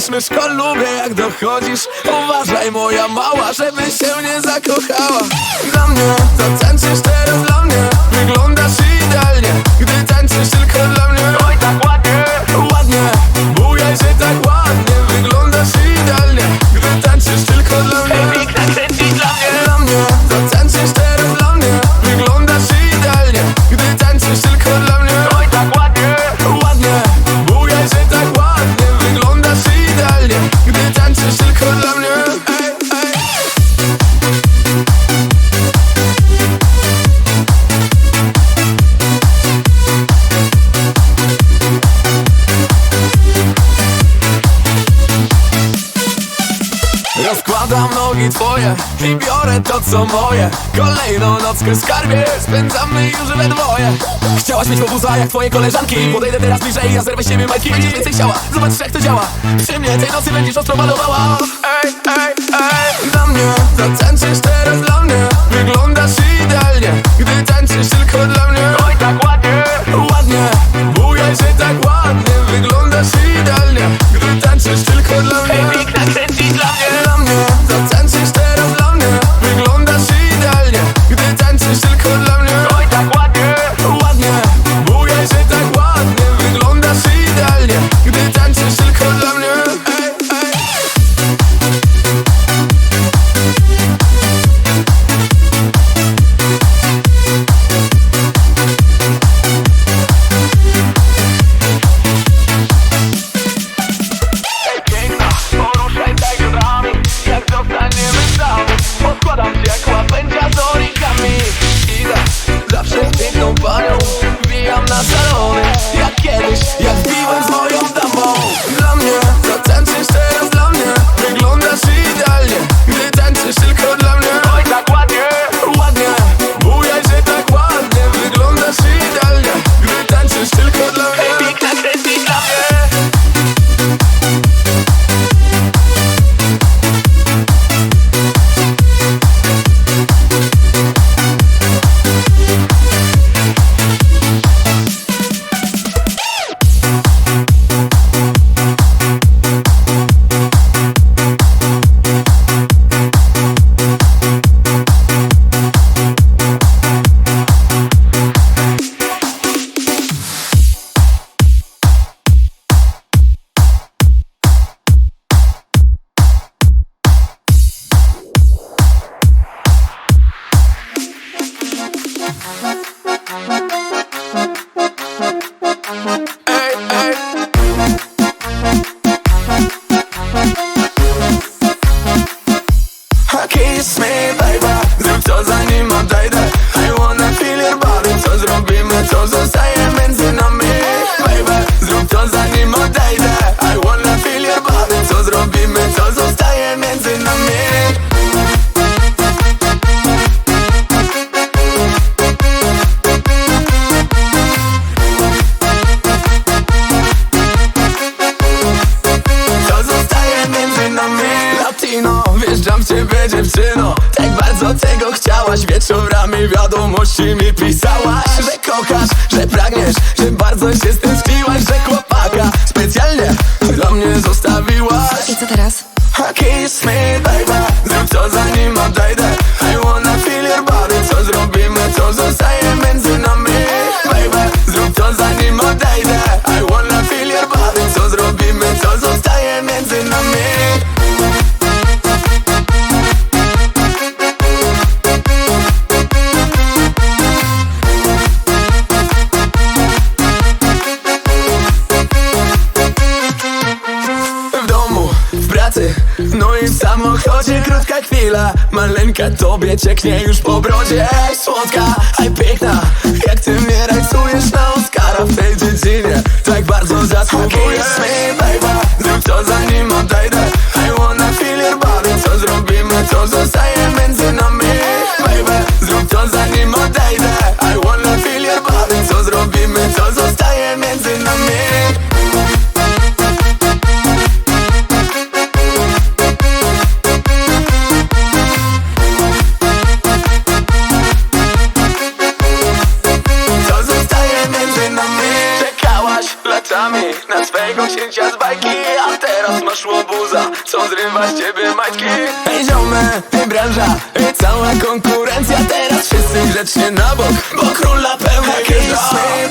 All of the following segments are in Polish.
Słyszysz szko lubię jak dochodzisz. Uważaj moja mała, żeby się nie zakochała. Dla mnie, to tańczysz teraz dla mnie Wyglądasz idealnie. Gdy tańczysz tylko dla mnie. Rozkładam nogi twoje i biorę to co moje. Kolejną nockę w skarbie spędzamy już we dwoje. Chciałaś mieć pobuza jak twoje koleżanki. Podejdę teraz bliżej, ja zerwę siebie majtki. Będziesz więcej chciała, zobacz jak to działa. Przy mnie tej nocy będziesz ostro malowała. Ej, ej, ej. Na mnie zatańczysz teraz dla mnie. Wyglądasz idealnie, gdy tańczysz tylko dla mnie. Ty mi pisałaś, że kochasz, że pragniesz Że bardzo się stęskniłaś, że chłopaka Specjalnie dla mnie zostawiłaś I co teraz? A kiss me, baby no Zrób to zanim odejdę Maleńka tobie cieknie już po brodzie. Słodka, aj piękna. Jak ty mnie rajcujesz na Oscara w tej dziedzinie? Tak bardzo zasługujesz. Mi, baby Zrób to zanim odejdę cała konkurencja Teraz wszyscy grzecznie na bok, bo króla pełna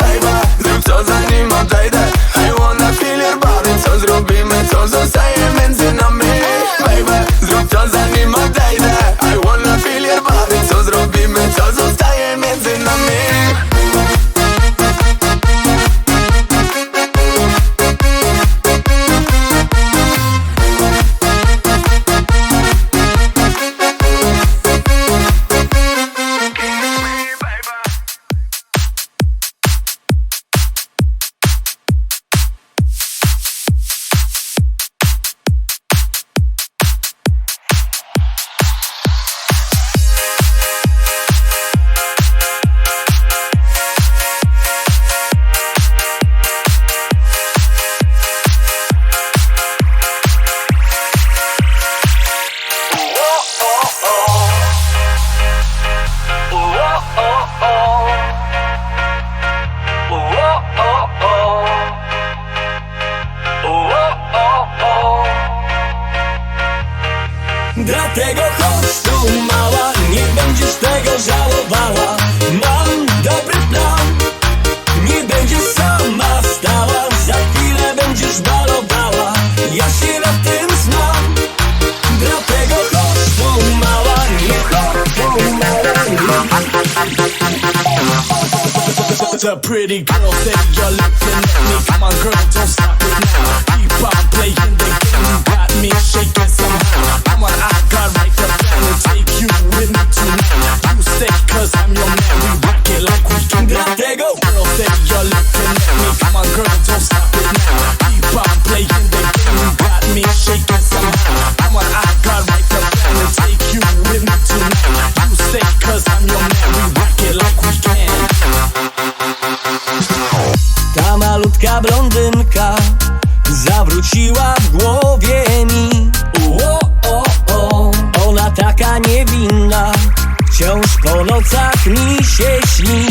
baby, zrób zanim odejdę The pretty girl that you're looking at me. Come on girl, don't stop it now Keep on playing the game You got me shaking somehow. Come on, I got right the plan To take you with me tonight. You stay cause I'm your man We rock it like we can Dlatego Girl that you're looking at me. Come on girl, don't stop zawróciła w głowie mi. O, o, o, ona taka niewinna, wciąż po nocach mi się śni.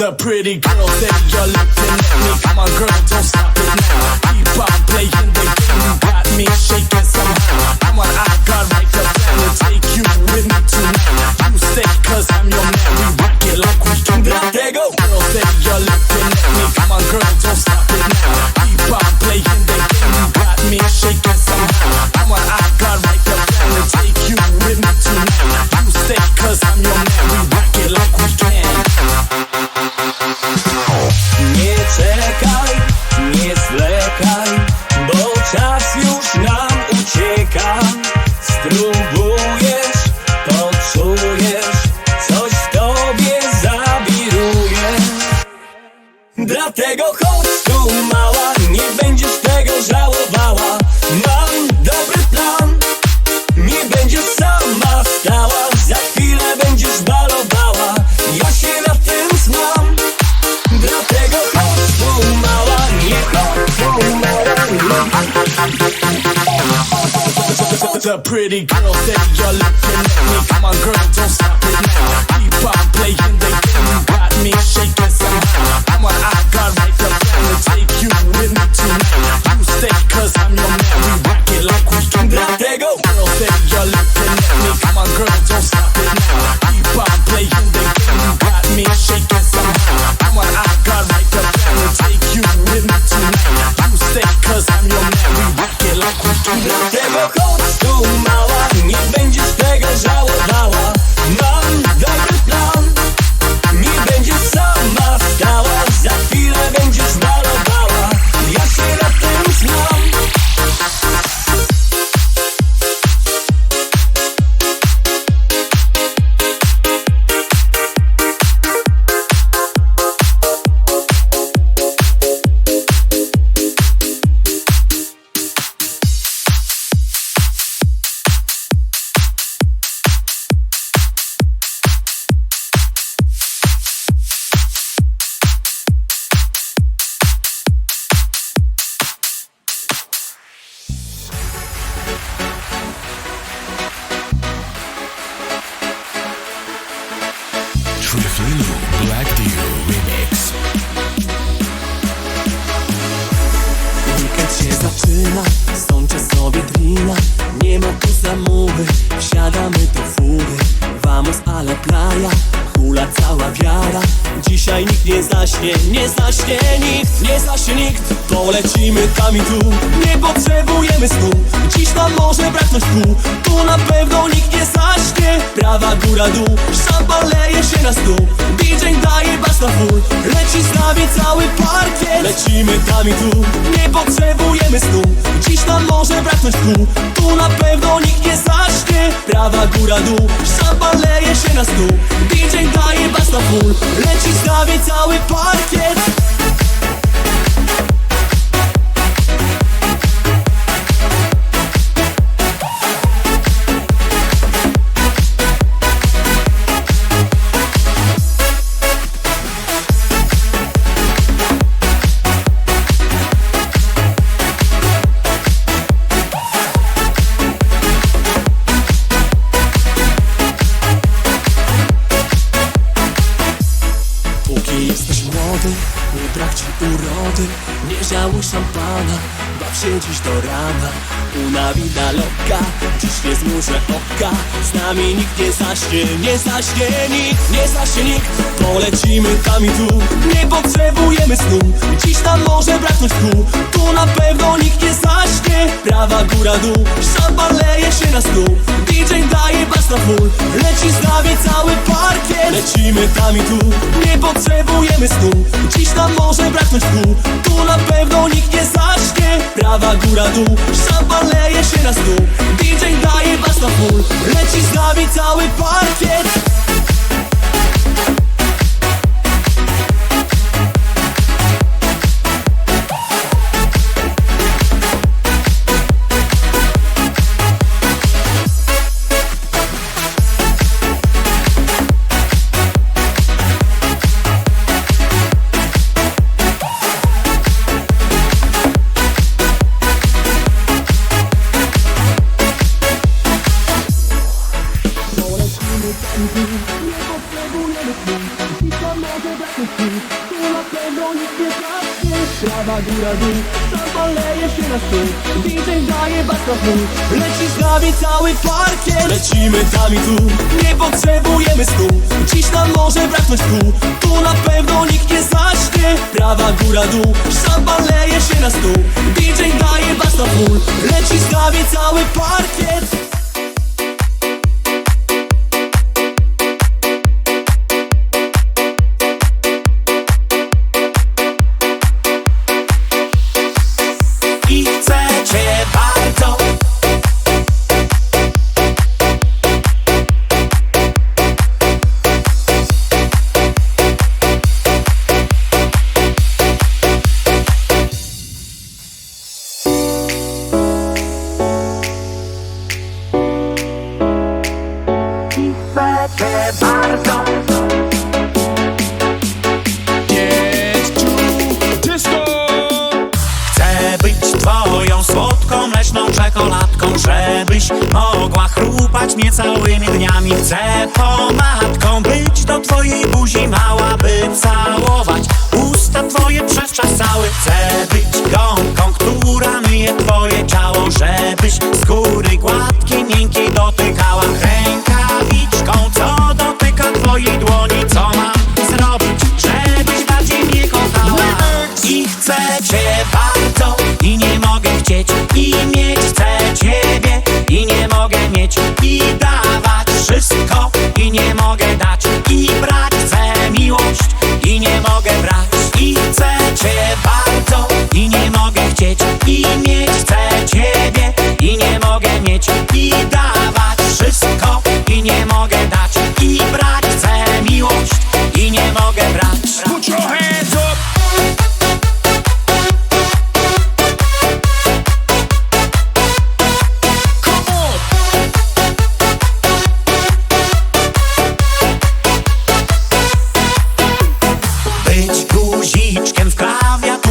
The pretty girl that you're looking at me Come on girl, don't stop it now. Keep on playing the game. You got me shaking somehow. Come on, I got right the plan To take you with me tonight. You stay cause I'm your man We rock it like we can Dlatego Girl that you're looking at me Come on girl, don't stop it now. Keep on playing the game. You got me shaking somehow. Come on, I got right the plan To take you with me tonight. You stay cause I'm your man We rock it like we can Nie czekaj, nie zwlekaj, bo czas już nam ucieka. Spróbujesz, poczujesz, coś w tobie zawiruje. Dlatego chodź The pretty girl say you're looking at me. Come on, girl, don't stop it now. Keep on playing the game. You got me shaking somehow. Come on, I got right the plan to take you with me tonight. You stay, cause I'm your man. We rock it like we can. Now, there go. Girl say you're looking at me. Come on, girl, don't stop it now. Keep on playing the game. You got me shaking somehow. Come on, I got right the plan to take you with me tonight. You stay, cause I'm your man. We rock it like we can. Now, there go. Może braknąć tchu, tu na pewno nikt nie zaśnie. Prawa góra dół, szampan leje się na stół. DJ daje bas na full, leci z nami cały parkiet Lecimy tam i tu, nie potrzebujemy snu. Dziś nam może braknąć tchu, tu na pewno nikt nie zaśnie. Prawa góra dół, szampan leje się na stół. DJ daje bas na full, leci z nami cały parkiet dziś do rana. Una vida loca, dziś nie zmurzę oka. Z nami nikt nie zaśnie, nie zaśnie nikt, nie zaśnie nikt. Polecimy tam i tu, nie potrzebujemy snu. Dziś nam może braknąć tchu, tu na pewno nikt nie zaśnie. Prawa góra dół, szampan się na stół. DJ daje bas na full, leci z nami cały parkiet. Lecimy tam i tu, nie potrzebujemy snu. Dziś nam może braknąć tchu, tu na pewno nikt nie zaśnie Prawa góra dół, leje się na stół. DJ daje bas na full, leci z nami cały parkiet Prawa góra dół, leje się na stół. DJ daje bas na full, leci z nami cały parkiet Lecimy tam i tu, nie potrzebujemy snu. Dziś nam może braknąć tchu, tu na pewno nikt nie zaśnie. Prawa góra dół, leje się na stół. DJ daje bas na full, leci z nami cały parkiet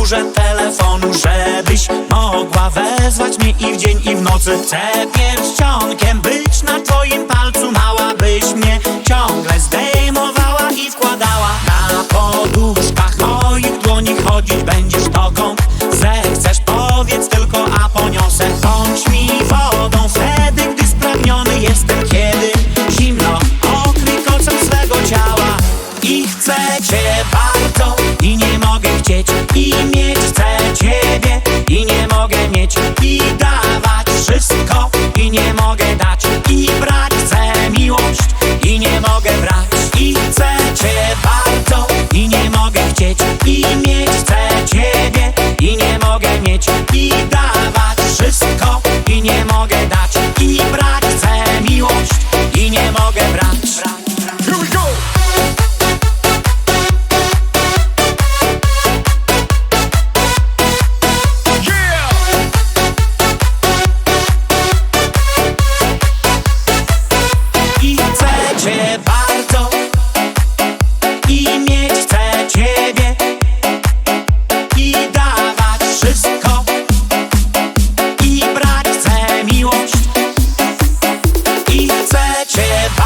klawiaturze telefonu Żebyś mogła wezwać mnie i w dzień i w nocy. Chcę pierścionkiem być na twoim palcu. That trip.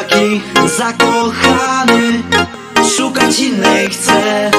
Taki zakochany Szukać innej chcę